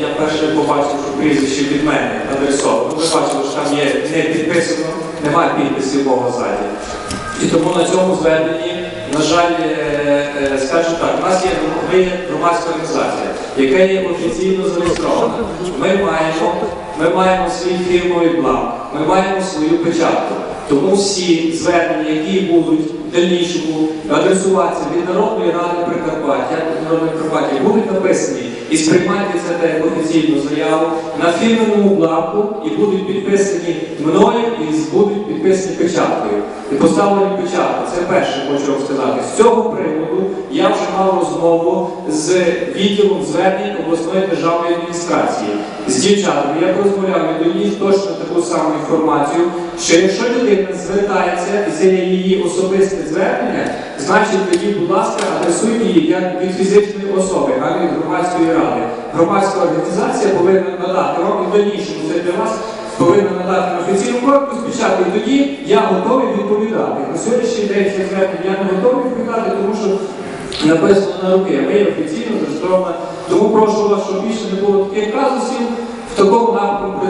Я перше побачив, що прізвище від мене адресовано. Ви бачили, що там є не підписано, немає підписів мого ззаді. І тому на цьому зверненні, на жаль, е, е, скажу так, у нас є громадська організація, яка є офіційно зареєстрована. Ми маємо, ми маємо свій фірмовий бланк, ми маємо свою печатку. Тому всі звернення, які будуть в дальнішому адресуватися від Народної ради Прикарпаття, Народної Прикарпаття, будуть написані і сприймайте це як офіційну заяву на фірменному бланку і будуть підписані мною і будуть підписані печаткою. І поставлені печатку. Це перше, хочу вам сказати. З цього приводу я вже мав розмову з відділом звернень обласної державної адміністрації з дівчатами. Я розмовляв і доніс точно таку саму інформацію, що якщо людина звертається, і це її особисте звернення, значить тоді, будь ласка, її як від фізичної особи, а від громадської ради. Громадська організація повинна надати вам і дальнішому це для вас повинна надати офіційну корпус печатку, і тоді я готовий відповідати. На сьогоднішній день це звернення я не готовий відповідати, тому що написано на руки, а є офіційно зареєстрована. Тому прошу вас, щоб більше не було таких казусів в такому напрямку.